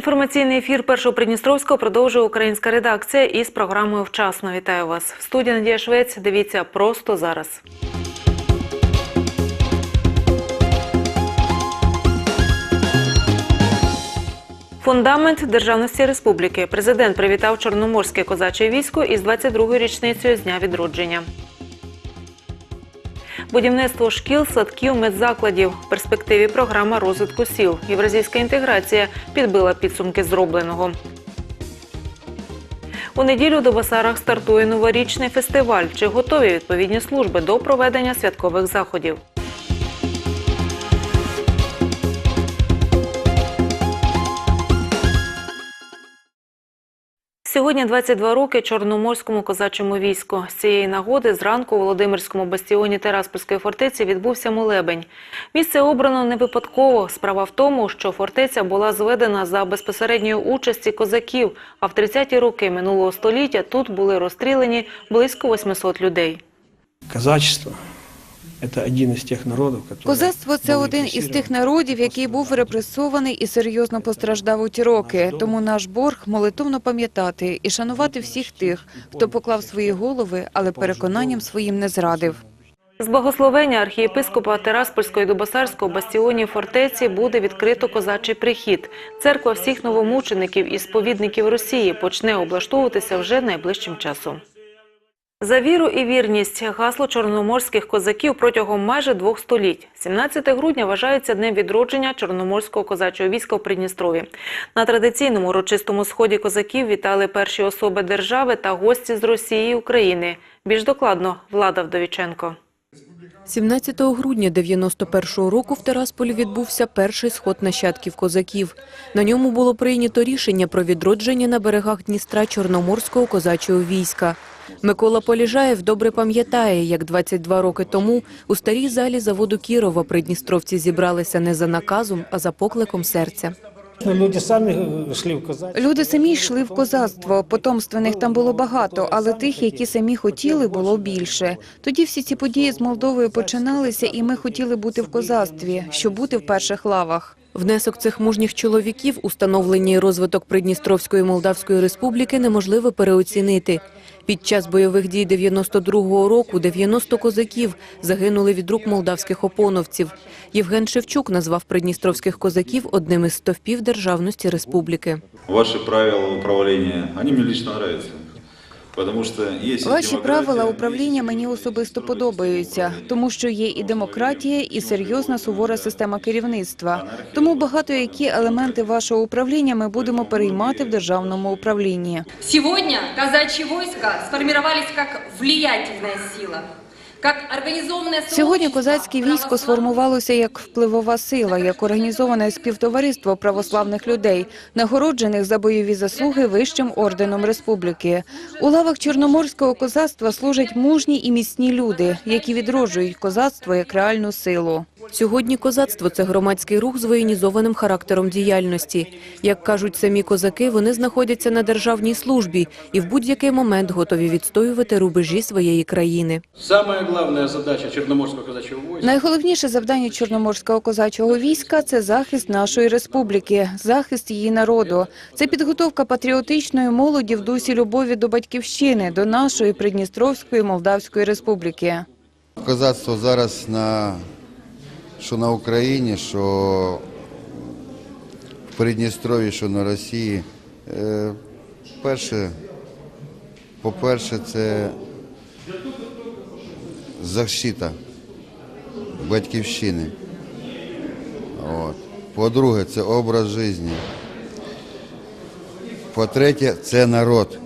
Інформаційний ефір першого Придністровського продовжує українська редакція із програмою Вчасно. Вітаю вас. В студії Надія Швець. Дивіться просто зараз. Фундамент державності республіки. Президент привітав Чорноморське козаче військо із 22-ю річницею з дня відродження. Будівництво шкіл, садків, медзакладів. В перспективі програма розвитку сіл. Євразійська інтеграція підбила підсумки зробленого. У неділю до Басарах стартує новорічний фестиваль. Чи готові відповідні служби до проведення святкових заходів? Сьогодні 22 роки Чорноморському козачому війську. З цієї нагоди зранку у Володимирському бастіоні Тераспольської фортеці відбувся молебень. Місце обрано не випадково. Справа в тому, що фортеця була зведена за безпосередньої участі козаків, а в 30-ті роки минулого століття тут були розстріляні близько 800 людей. Казачество – Козацтво це один із тих народів, який був репресований і серйозно постраждав у ті роки. Тому наш борг молитовно пам'ятати і шанувати всіх тих, хто поклав свої голови, але переконанням своїм не зрадив. З благословення архієпископа Тераспольського і Дубосарського бастіонів фортеці буде відкрито козачий прихід. Церква всіх новомучеників і сповідників Росії почне облаштовуватися вже найближчим часом. За віру і вірність гасло чорноморських козаків протягом майже двох століть. 17 грудня вважається днем відродження Чорноморського козачого війська в Придністрові. На традиційному урочистому сході козаків вітали перші особи держави та гості з Росії і України. Більш докладно Влада Вдовіченко. 17 грудня 91-го року в Терасполі відбувся перший сход нащадків козаків. На ньому було прийнято рішення про відродження на берегах Дністра Чорноморського козачого війська. Микола Поліжаєв добре пам'ятає, як 22 роки тому у старій залі заводу Кірова придністровці зібралися не за наказом, а за покликом серця. Люди самі йшли в козацтво. Люди самі йшли в козацтво. Потомственних там було багато, але тих, які самі хотіли, було більше. Тоді всі ці події з Молдовою починалися, і ми хотіли бути в козацтві, щоб бути в перших лавах. Внесок цих мужніх чоловіків у становлення і розвиток Придністровської Молдавської Республіки неможливо переоцінити. Під час бойових дій 92-го року 90 козаків загинули від рук молдавських опоновців. Євген Шевчук назвав придністровських козаків одним із стовпів державності республіки. Ваши правила управления, они мне лично нравятся. Потому что есть Ваші правила управління мені особисто подобаються, тому що є і демократія, і серйозна сувора система керівництва. Тому багато які елементи вашого управління ми будемо переймати в державному управлінні. Сьогодні казачі війська сформувалися як влиятельна сила, Сьогодні козацьке військо сформувалося як впливова сила, як організоване співтовариство православних людей, нагороджених за бойові заслуги вищим орденом республіки. У лавах чорноморського козацтва служать мужні і міцні люди, які відроджують козацтво як реальну силу. Сьогодні козацтво – це громадський рух з воєнізованим характером діяльності. Як кажуть самі козаки, вони знаходяться на державній службі і в будь-який момент готові відстоювати рубежі своєї країни. Самая главная задача Черноморского казачьего войска Найголовніше завдання чорноморського козачого війська це захист нашої республіки, захист її народу. Це підготовка патріотичної молоді в дусі любові до батьківщини, до нашої Придністровської Молдавської республіки. Козацтво зараз на що на Україні, що в Придністров'ї, що на Росії. Е, Перше, по-перше, це защита батьківщини. По-друге, це образ життя. По-третє, це народ.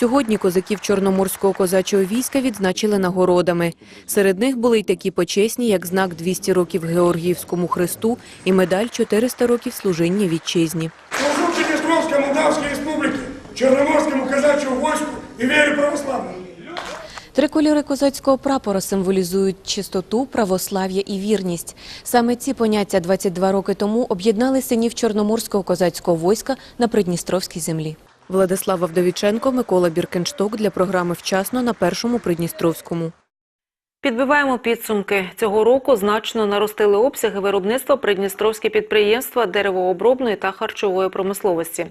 Сьогодні козаків Чорноморського козачого війська відзначили нагородами. Серед них були й такі почесні, як знак 200 років Георгіївському хресту і медаль 400 років служіння вітчизні. Служу Приднестровской Молдавской Республике, Черноморскому казачьему войску и вере православной. Три кольори козацького прапора символізують чистоту, православ'я і вірність. Саме ці поняття 22 роки тому об'єднали синів Чорноморського козацького війська на Придністровській землі. Владислава Вдовіченко, Микола Біркеншток для програми «Вчасно» на Першому Придністровському. Підбиваємо підсумки. Цього року значно наростили обсяги виробництва придністровські підприємства деревообробної та харчової промисловості.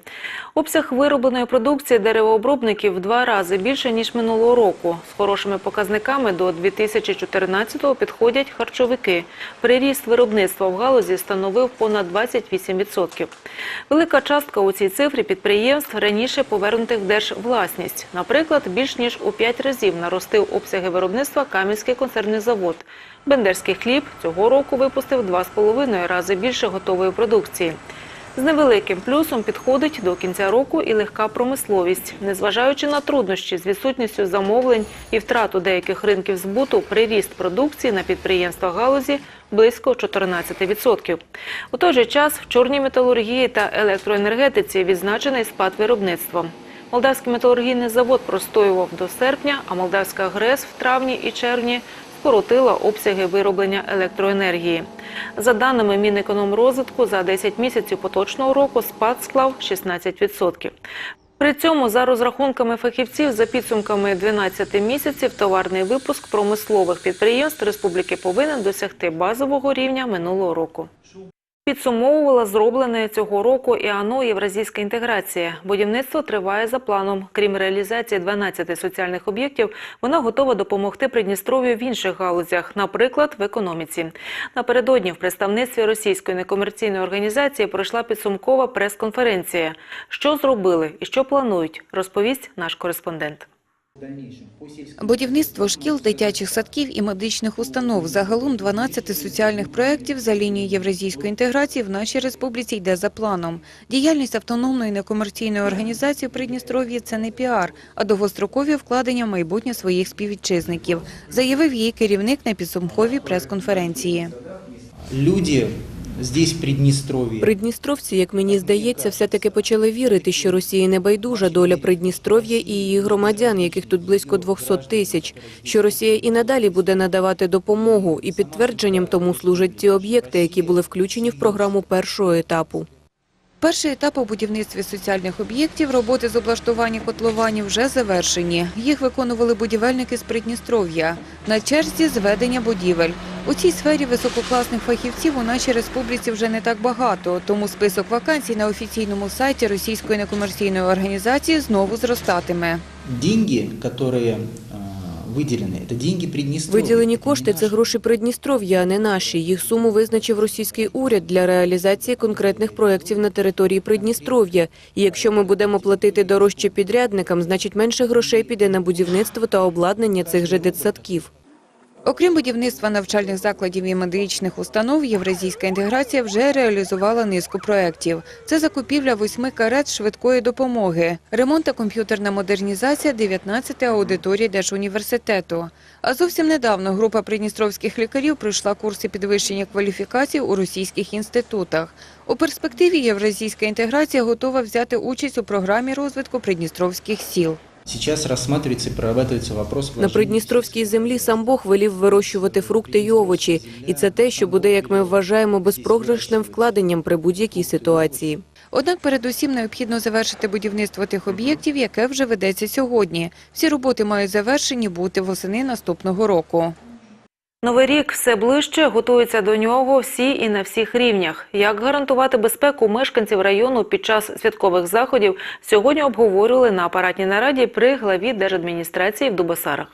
Обсяг виробленої продукції деревообробників в два рази більше, ніж минулого року. З хорошими показниками до 2014-го підходять харчовики. Приріст виробництва в галузі становив понад 28%. Велика частка у цій цифрі підприємств раніше повернутих в держвласність. Наприклад, більш ніж у 5 разів наростив обсяги виробництва Кам'янський концерний завод. Бендерський хліб цього року випустив 2,5 рази більше готової продукції. З невеликим плюсом підходить до кінця року і легка промисловість. Незважаючи на труднощі з відсутністю замовлень і втрату деяких ринків збуту, приріст продукції на підприємствах галузі близько 14%. У той же час в чорній металургії та електроенергетиці відзначений спад виробництва. Молдавський металургійний завод простоював до серпня, а Молдавська ГРЕС в травні і червні скоротила обсяги вироблення електроенергії. За даними Мінекономрозвитку, за 10 місяців поточного року спад склав 16%. При цьому, за розрахунками фахівців, за підсумками 12 місяців, товарний випуск промислових підприємств республіки повинен досягти базового рівня минулого року. Підсумовувала зроблене цього року і АНО «Євразійська інтеграція». Будівництво триває за планом. Крім реалізації 12 соціальних об'єктів, вона готова допомогти Придністров'ю в інших галузях, наприклад, в економіці. Напередодні в представництві російської некомерційної організації пройшла підсумкова прес-конференція. Що зробили і що планують, розповість наш кореспондент. Будівництво шкіл, дитячих садків і медичних установ. Загалом 12 соціальних проєктів за лінією євразійської інтеграції в нашій республіці йде за планом. Діяльність автономної некомерційної організації в Придністров'ї – це не піар, а довгострокові вкладення в майбутнє своїх співвітчизників, заявив її керівник на підсумковій прес-конференції. Люди здесь, в Приднестровье, Придністровці, як мені здається, все-таки почали вірити, що Росії не байдужа доля Придністров'я і її громадян, яких тут близько 200 тисяч, що Росія і надалі буде надавати допомогу, і підтвердженням тому служать ті об'єкти, які були включені в програму першого етапу. Перший етап у будівництві соціальних об'єктів роботи з облаштування котлованів вже завершені. Їх виконували будівельники з Придністров'я. На черзі зведення будівель. У цій сфері висококласних фахівців у нашій республіці вже не так багато, тому список вакансій на офіційному сайті російської некомерційної організації знову зростатиме. деньги, которые э, выделены, это деньги Приднестровья. Виділені это не кошти – це наши. гроші Придністров'я, а не наші. Їх суму визначив російський уряд для реалізації конкретних проєктів на території Придністров'я. І якщо ми будемо платити дорожче підрядникам, значить менше грошей піде на будівництво та обладнання цих же дитсадків. Окрім будівництва навчальних закладів і медичних установ, євразійська інтеграція вже реалізувала низку проєктів. Це закупівля восьми карет швидкої допомоги, ремонт та комп'ютерна модернізація 19 аудиторій Держуніверситету. А зовсім недавно група придністровських лікарів пройшла курси підвищення кваліфікації у російських інститутах. У перспективі євразійська інтеграція готова взяти участь у програмі розвитку придністровських сіл. Сейчас рассматривается и прорабатывается вопрос На Придністровській землі сам Бог велів вирощувати фрукти й овочі. І це те, що буде, як ми вважаємо, безпрограшним вкладенням при будь-якій ситуації. Однак передусім необхідно завершити будівництво тих об'єктів, яке вже ведеться сьогодні. Всі роботи мають завершені бути восени наступного року. Новий рік все ближче, готуються до нього всі і на всіх рівнях. Як гарантувати безпеку мешканців району під час святкових заходів, сьогодні обговорювали на апаратній нараді при главі держадміністрації в Дубосарах.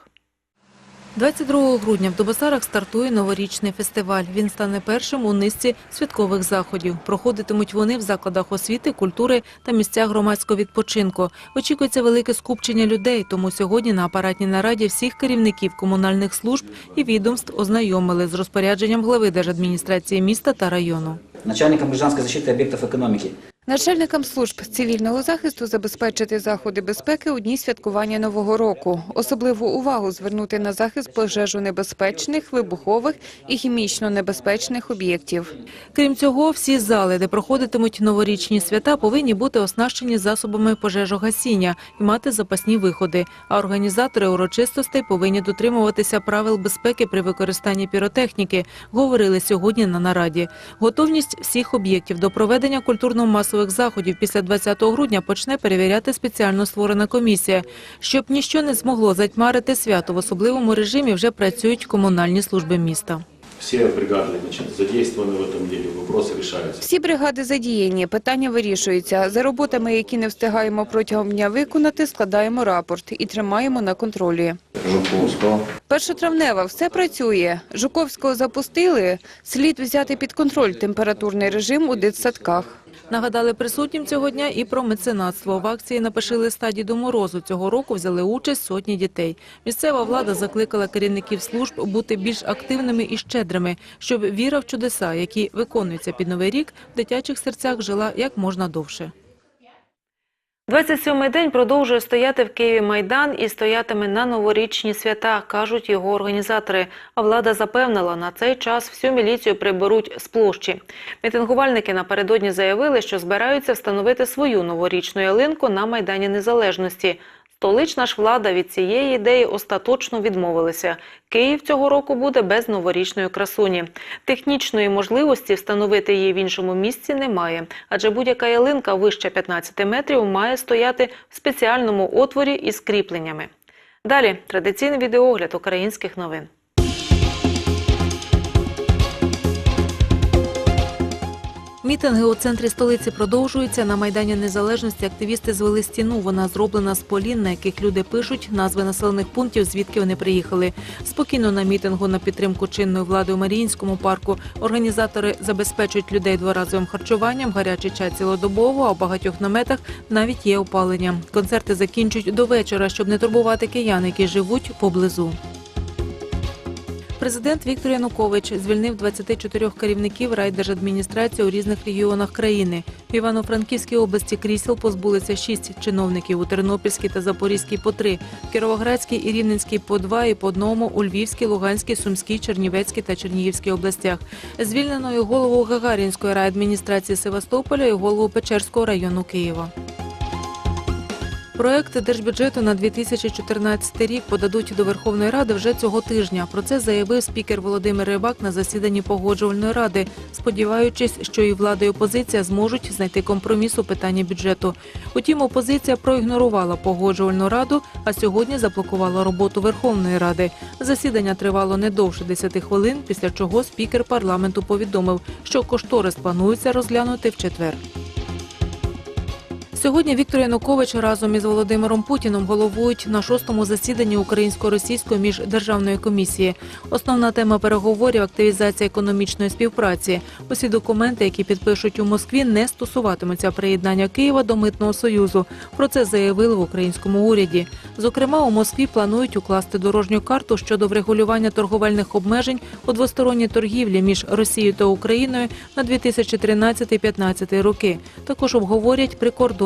22 грудня в Дубосарах стартує новорічний фестиваль. Він стане першим у низці святкових заходів. Проходитимуть вони в закладах освіти, культури та місцях громадського відпочинку. Очікується велике скупчення людей, тому сьогодні на апаратній нараді всіх керівників комунальних служб і відомств ознайомили з розпорядженням глави держадміністрації міста та району. начальником гражданской защиты объектов экономики. Начальникам служб цивільного захисту забезпечити заходи безпеки у дні святкування Нового року. Особливу увагу звернути на захист пожежонебезпечних, вибухових і хімічно небезпечних об'єктів. Крім цього, всі зали, де проходитимуть новорічні свята, повинні бути оснащені засобами пожежогасіння і мати запасні виходи. А організатори урочистостей повинні дотримуватися правил безпеки при використанні піротехніки, говорили сьогодні на нараді. Готовність всіх об'єктів до проведення культурно-масових масових заходів після 20 грудня почне перевіряти спеціально створена комісія. Щоб ніщо не змогло затьмарити свято, в особливому режимі вже працюють комунальні служби міста. Все бригады значит, задействованы в этом деле, вопросы решаются. Всі бригади задіяні, питання вирішуються. За роботами, які не встигаємо протягом дня виконати, складаємо рапорт і тримаємо на контролі. Жуковского. Першотравнева, все працює. Жуковського запустили, слід взяти під контроль температурний режим у дитсадках. Нагадали присутнім цього дня і про меценатство. В акції «Напиши листа Діду Морозу» цього року взяли участь сотні дітей. Місцева влада закликала керівників служб бути більш активними і щедрими, щоб віра в чудеса, які виконуються під Новий рік, в дитячих серцях жила як можна довше. 27-й день продовжує стояти в Києві Майдан і стоятиме на новорічні свята, кажуть його організатори. А влада запевнила, на цей час всю міліцію приберуть з площі. Мітингувальники напередодні заявили, що збираються встановити свою новорічну ялинку на Майдані Незалежності. Столична ж влада від цієї ідеї остаточно відмовилася. Київ цього року буде без новорічної красуні. Технічної можливості встановити її в іншому місці немає, адже будь-яка ялинка вище 15 метрів має стояти в спеціальному отворі із кріпленнями. Далі традиційний відеогляд українських новин. Мітинги у центрі столиці продовжуються. На Майдані Незалежності активісти звели стіну. Вона зроблена з полін, на яких люди пишуть назви населених пунктів, звідки вони приїхали. Спокійно на мітингу на підтримку чинної влади у Маріїнському парку організатори забезпечують людей дворазовим харчуванням, гарячий чай цілодобово, а у багатьох наметах навіть є опалення. Концерти закінчують до вечора, щоб не турбувати киян, які живуть поблизу. Президент Віктор Янукович звільнив 24 керівників райдержадміністрації у різних регіонах країни. В Івано-Франківській області крісел позбулися 6 чиновників, у Тернопільській та Запорізькій по 3, в Кіровоградській і Рівненській по 2 і по одному у Львівській, Луганській, Сумській, Чернівецькій та Чернігівській областях. Звільнено і голову Гагарінської райадміністрації Севастополя і голову Печерського району Києва. Проект держбюджету на 2014 рік подадуть до Верховної Ради вже цього тижня. Про це заявив спікер Володимир Рибак на засіданні погоджувальної ради, сподіваючись, що і влада, і опозиція зможуть знайти компроміс у питанні бюджету. Утім, опозиція проігнорувала погоджувальну раду, а сьогодні заблокувала роботу Верховної Ради. Засідання тривало не довше 10 хвилин, після чого спікер парламенту повідомив, що кошторис планується розглянути в четвер. Сьогодні Віктор Янукович разом із Володимиром Путіним головують на шостому засіданні українсько-російської міждержавної комісії. Основна тема переговорів активізація економічної співпраці. Усі документи, які підпишуть у Москві, не стосуватимуться приєднання Києва до митного союзу. Про це заявили в українському уряді. Зокрема, у Москві планують укласти дорожню карту щодо врегулювання торговельних обмежень у двосторонній торгівлі між Росією та Україною на 2013-2015 роки. Також обговорять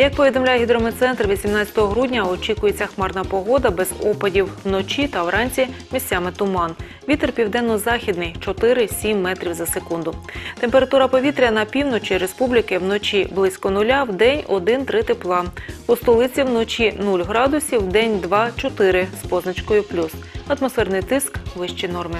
Як повідомляє гідрометцентр, 18 грудня очікується хмарна погода без опадів вночі та вранці місцями туман. Вітер південно-західний 4-7 метрів за секунду. Температура повітря на півночі республіки вночі близько нуля, в день 1-3 тепла. У столиці вночі 0 градусів, в день 2-4 з позначкою плюс. Атмосферний тиск вищі норми.